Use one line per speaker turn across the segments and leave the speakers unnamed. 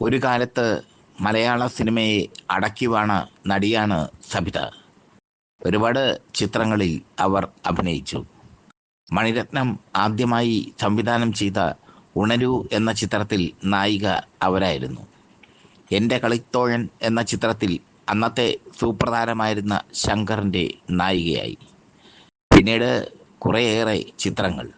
ഒരു കാലത്ത് മലയാള സിനിമയെ അടക്കിവാണ നടിയാണ് സബിത. ഒരുപാട് ചിത്രങ്ങളിൽ അവർ അഭിനയിച്ചു. മണിരത്നം ആദ്യമായി സംവിധാനം ചെയ്ത ഉണരു എന്ന ചിത്രത്തിൽ നായിക അവരായിരുന്നു. എന്റെ കളിത്തോഴൻ എന്ന ചിത്രത്തിൽ അന്നത്തെ സൂപ്രധാനമായിരുന്ന ശങ്കറിന്റെ നായികയായി. പിന്നീട് കുറേയേറെ ചിത്രങ്ങൾ.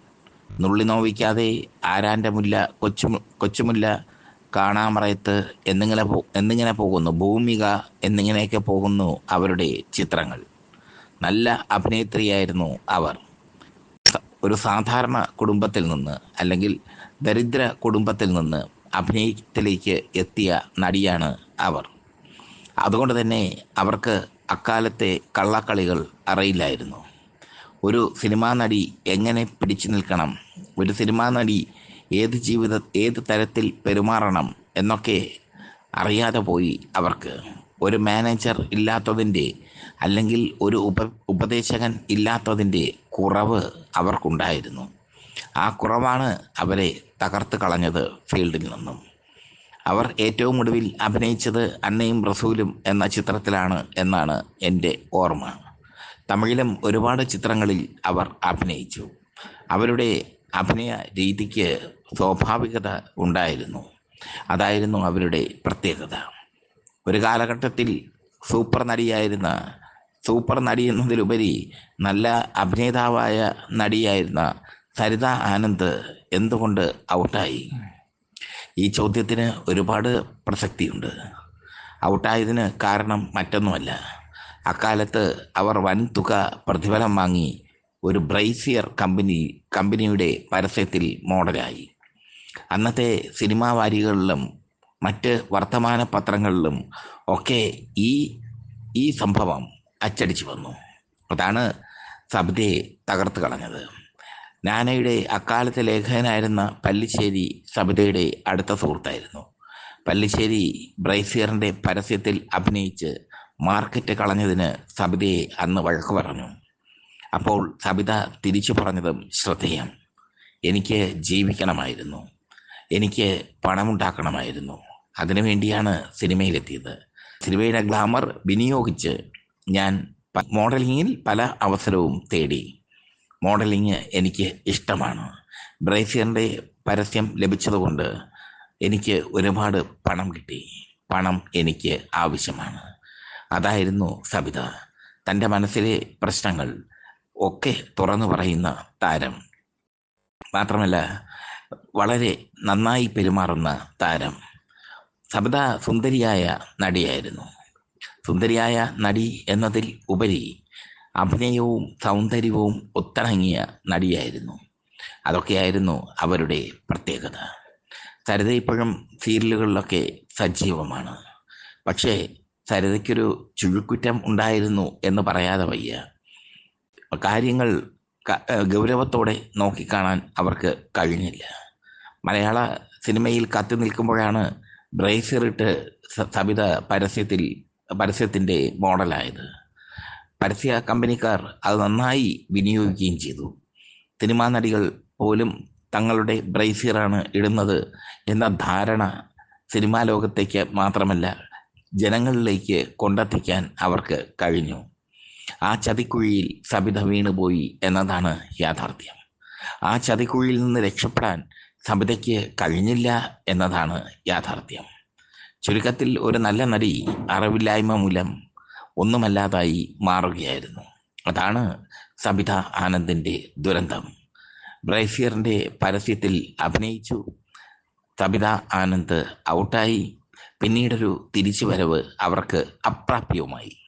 നുള്ളി നോവിക്കാതെ ആരാന്റെ മുല്ല കൊച്ചു കൊച്ചുമുല്ല കാണാമറയത്ത് എന്നിങ്ങനെ എന്നിങ്ങനെ പോകുന്നു. ഭൂമിക എന്നിങ്ങനെയൊക്കെ പോകുന്നു അവരുടെ ചിത്രങ്ങൾ. നല്ല അഭിനേത്രിയായിരുന്നു അവർ. ഒരു സാധാരണ കുടുംബത്തിൽ നിന്ന് അല്ലെങ്കിൽ ദരിദ്ര കുടുംബത്തിൽ നിന്ന് അഭിനയത്തിലേക്ക് എത്തിയ നടിയാണ് അവർ. അതുകൊണ്ട് തന്നെ അവർക്ക് അക്കാലത്തെ കള്ളക്കളികൾ അറിയില്ലായിരുന്നു. ഒരു സിനിമാ നടി എങ്ങനെ പിടിച്ചു നിൽക്കണം? ഒരു സിനിമാ നടി ഏത് ജീവിത ഏത് തരത്തിൽ പെരുമാറണം എന്നൊക്കെ അറിയാതെ പോയി അവർക്ക്. ഒരു മാനേജർ ഇല്ലാത്തതിന്റെ അല്ലെങ്കിൽ ഒരു ഉപ ഉപദേശകൻ ഇല്ലാത്തതിന്റെ കുറവ് അവർക്കുണ്ടായിരുന്നു. ആ കുറവാണ് അവരെ തകർത്ത് കളഞ്ഞത് ഫീൽഡിൽ നിന്നും. അവർ ഏറ്റവും ഒടുവിൽ അഭിനയിച്ചത് അന്നയും റസൂലും എന്ന ചിത്രത്തിലാണ് എന്നാണ് എന്റെ ഓർമ്മ. തമിഴിലും ഒരുപാട് ചിത്രങ്ങളിൽ അവർ അഭിനയിച്ചു. അവരുടെ അഭിനയ രീതിക്ക് സ്വാഭാവികത ഉണ്ടായിരുന്നു. അതായിരുന്നു അവരുടെ പ്രത്യേകത. ഒരു കാലഘട്ടത്തിൽ സൂപ്പർ നടിയായിരുന്ന സൂപ്പർ നടി എന്നതിലുപരി നല്ല അഭിനേതാവായ നടിയായിരുന്ന സരിത ആനന്ദ് എന്തുകൊണ്ട് ഔട്ടായി? ഈ ചോദ്യത്തിന് ഒരുപാട് പ്രസക്തിയുണ്ട്. ഔട്ടായതിന് കാരണം മറ്റൊന്നുമല്ല. അക്കാലത്ത് അവർ വൻതുക പ്രതിഫലം വാങ്ങി ഒരു ബ്രൈസിയർ കമ്പനി കമ്പനിയുടെ പരസ്യത്തിൽ മോഡലായി. അന്നത്തെ സിനിമാ വാരികളിലും മറ്റ് വർത്തമാന പത്രങ്ങളിലും ഒക്കെ ഈ ഈ സംഭവം അച്ചടിച്ചു വന്നു. അതാണ് സബിതയെ തകർത്ത് കളഞ്ഞത്. നാനയുടെ അക്കാലത്തെ ലേഖകനായിരുന്ന പല്ലിശ്ശേരി സബിതയുടെ അടുത്ത സുഹൃത്തായിരുന്നു. പല്ലിശ്ശേരി ബ്രൈസിയറിന്റെ പരസ്യത്തിൽ അഭിനയിച്ച് മാർക്കറ്റ് കളഞ്ഞതിന് സബിതയെ അന്ന് വഴക്ക് പറഞ്ഞു. അപ്പോൾ സബിത തിരിച്ചു പറഞ്ഞതും ശ്രദ്ധേയം. എനിക്ക് ജീവിക്കണമായിരുന്നു. എനിക്ക് പണമുണ്ടാക്കണമായിരുന്നു. അതിനുവേണ്ടിയാണ് സിനിമയിലെത്തിയത്. സിനിമയുടെ ഗ്ലാമർ വിനിയോഗിച്ച് ഞാൻ മോഡലിങ്ങിൽ പല അവസരവും തേടി. മോഡലിങ് എനിക്ക് ഇഷ്ടമാണ്. ബ്രേസിയറിന്റെ പരസ്യം ലഭിച്ചതുകൊണ്ട് എനിക്ക് ഒരുപാട് പണം കിട്ടി. പണം എനിക്ക് ആവശ്യമാണ്. അതായിരുന്നു സബിത. തന്റെ മനസ്സിലെ പ്രശ്നങ്ങൾ ഒക്കെ തുറന്നു പറയുന്ന താരം. മാത്രമല്ല വളരെ നന്നായി പെരുമാറുന്ന താരം സബദ സുന്ദരിയായ നടിയായിരുന്നു. സുന്ദരിയായ നടി എന്നതിൽ ഉപരി അഭിനയവും സൗന്ദര്യവും ഒത്തിണങ്ങിയ നടിയായിരുന്നു. അതൊക്കെയായിരുന്നു അവരുടെ പ്രത്യേകത. സരിത ഇപ്പോഴും സീരിയലുകളിലൊക്കെ സജീവമാണ്. പക്ഷേ സരിതയ്ക്കൊരു ചുഴുക്കുറ്റം ഉണ്ടായിരുന്നു എന്ന് പറയാതെ വയ്യ. കാര്യങ്ങൾ ഗൗരവത്തോടെ നോക്കിക്കാണാൻ അവർക്ക് കഴിഞ്ഞില്ല. മലയാള സിനിമയിൽ കത്തി നിൽക്കുമ്പോഴാണ് ബ്രേസറിട്ട് സബിത പരസ്യത്തിൽ പരസ്യത്തിന്റെ മോഡലായത്. പരസ്യ കമ്പനിക്കാർ അത് നന്നായി വിനിയോഗിക്കുകയും ചെയ്തു. സിനിമാ നടികൾ പോലും തങ്ങളുടെ ബ്രേസിയറാണ് ഇടുന്നത് എന്ന ധാരണ സിനിമാ ലോകത്തേക്ക് മാത്രമല്ല ജനങ്ങളിലേക്ക് കൊണ്ടെത്തിക്കാൻ അവർക്ക് കഴിഞ്ഞു. ആ ചതിക്കുഴിയിൽ സബിത വീണുപോയി എന്നതാണ് യാഥാർത്ഥ്യം. ആ ചതിക്കുഴിയിൽ നിന്ന് രക്ഷപ്പെടാൻ സബിതയ്ക്ക് കഴിഞ്ഞില്ല എന്നതാണ് യാഥാർത്ഥ്യം. ചുരുക്കത്തിൽ ഒരു നല്ല നടി അറിവില്ലായ്മ മൂലം ഒന്നുമല്ലാതായി മാറുകയായിരുന്നു. അതാണ് സബിത ആനന്ദിന്റെ ദുരന്തം. ബ്രൈസിയറിന്റെ പരസ്യത്തിൽ അഭിനയിച്ചു. സബിത ആനന്ദ് ഔട്ടായി. പിന്നീടൊരു തിരിച്ചുവരവ് അവർക്ക് അപ്രാപ്യവുമായി.